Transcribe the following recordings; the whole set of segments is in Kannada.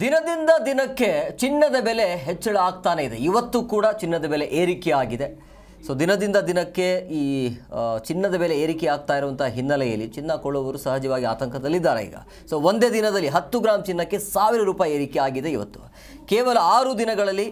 ದಿನದಿಂದ ದಿನಕ್ಕೆ ಚಿನ್ನದ ಬೆಲೆ ಹೆಚ್ಚಳ ಆಗ್ತಾನೆ ಇದೆ. ಇವತ್ತು ಕೂಡ ಚಿನ್ನದ ಬೆಲೆ ಏರಿಕೆ ಆಗಿದೆ. ಸೊ ದಿನದಿಂದ ದಿನಕ್ಕೆ ಈ ಚಿನ್ನದ ಬೆಲೆ ಏರಿಕೆ ಆಗ್ತಾ ಇರುವಂಥ ಹಿನ್ನೆಲೆಯಲ್ಲಿ ಚಿನ್ನ ಕೊಳ್ಳುವವರು ಸಹಜವಾಗಿ ಆತಂಕದಲ್ಲಿದ್ದಾರೆ ಈಗ. ಸೊ ಒಂದೇ ದಿನದಲ್ಲಿ ಹತ್ತು ಗ್ರಾಮ್ ಚಿನ್ನಕ್ಕೆ ಸಾವಿರ ರೂಪಾಯಿ ಏರಿಕೆ ಆಗಿದೆ ಇವತ್ತು. ಕೇವಲ ಆರು ದಿನಗಳಲ್ಲಿ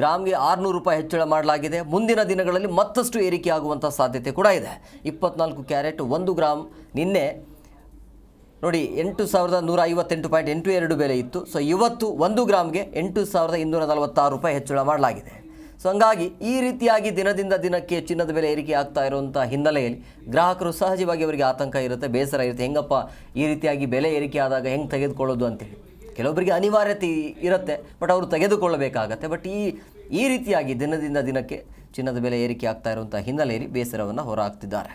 ಗ್ರಾಮ್ಗೆ ಆರುನೂರು ರೂಪಾಯಿ ಹೆಚ್ಚಳ ಮಾಡಲಾಗಿದೆ. ಮುಂದಿನ ದಿನಗಳಲ್ಲಿ ಮತ್ತಷ್ಟು ಏರಿಕೆ ಆಗುವಂಥ ಸಾಧ್ಯತೆ ಕೂಡ ಇದೆ. ಇಪ್ಪತ್ನಾಲ್ಕು ಕ್ಯಾರೆಟ್ ಒಂದು ಗ್ರಾಮ್ ನಿನ್ನೆ ನೋಡಿ, ಎಂಟು ಸಾವಿರದ ನೂರ ಐವತ್ತೆಂಟು ಪಾಯಿಂಟ್ ಎಂಟು ಎರಡು ಬೆಲೆ ಇತ್ತು. ಸೊ ಇವತ್ತು ಒಂದು ಗ್ರಾಮ್ಗೆ ಎಂಟು ಸಾವಿರದ ಇನ್ನೂರ ನಲವತ್ತಾರು ರೂಪಾಯಿ ಹೆಚ್ಚಳ ಮಾಡಲಾಗಿದೆ. ಸೊ ಹಂಗಾಗಿ ಈ ರೀತಿಯಾಗಿ ದಿನದಿಂದ ದಿನಕ್ಕೆ ಚಿನ್ನದ ಬೆಲೆ ಏರಿಕೆ ಆಗ್ತಾ ಇರುವಂಥ ಹಿನ್ನೆಲೆಯಲ್ಲಿ ಗ್ರಾಹಕರು ಸಹಜವಾಗಿ ಅವರಿಗೆ ಆತಂಕ ಇರುತ್ತೆ, ಬೇಸರ ಇರುತ್ತೆ. ಹೆಂಗಪ್ಪ ಈ ರೀತಿಯಾಗಿ ಬೆಲೆ ಏರಿಕೆ ಆದಾಗ ಹೆಂಗೆ ತೆಗೆದುಕೊಳ್ಳೋದು ಅಂತೇಳಿ. ಕೆಲವೊಬ್ಬರಿಗೆ ಅನಿವಾರ್ಯತೆ ಇರುತ್ತೆ, ಬಟ್ ಅವರು ತೆಗೆದುಕೊಳ್ಳಬೇಕಾಗತ್ತೆ. ಬಟ್ ಈ ಈ ರೀತಿಯಾಗಿ ದಿನದಿಂದ ದಿನಕ್ಕೆ ಚಿನ್ನದ ಬೆಲೆ ಏರಿಕೆ ಆಗ್ತಾ ಇರುವಂಥ ಹಿನ್ನೆಲೆಯಲ್ಲಿ ಬೇಸರವನ್ನು ಹೊರಹಾಕ್ತಿದ್ದಾರೆ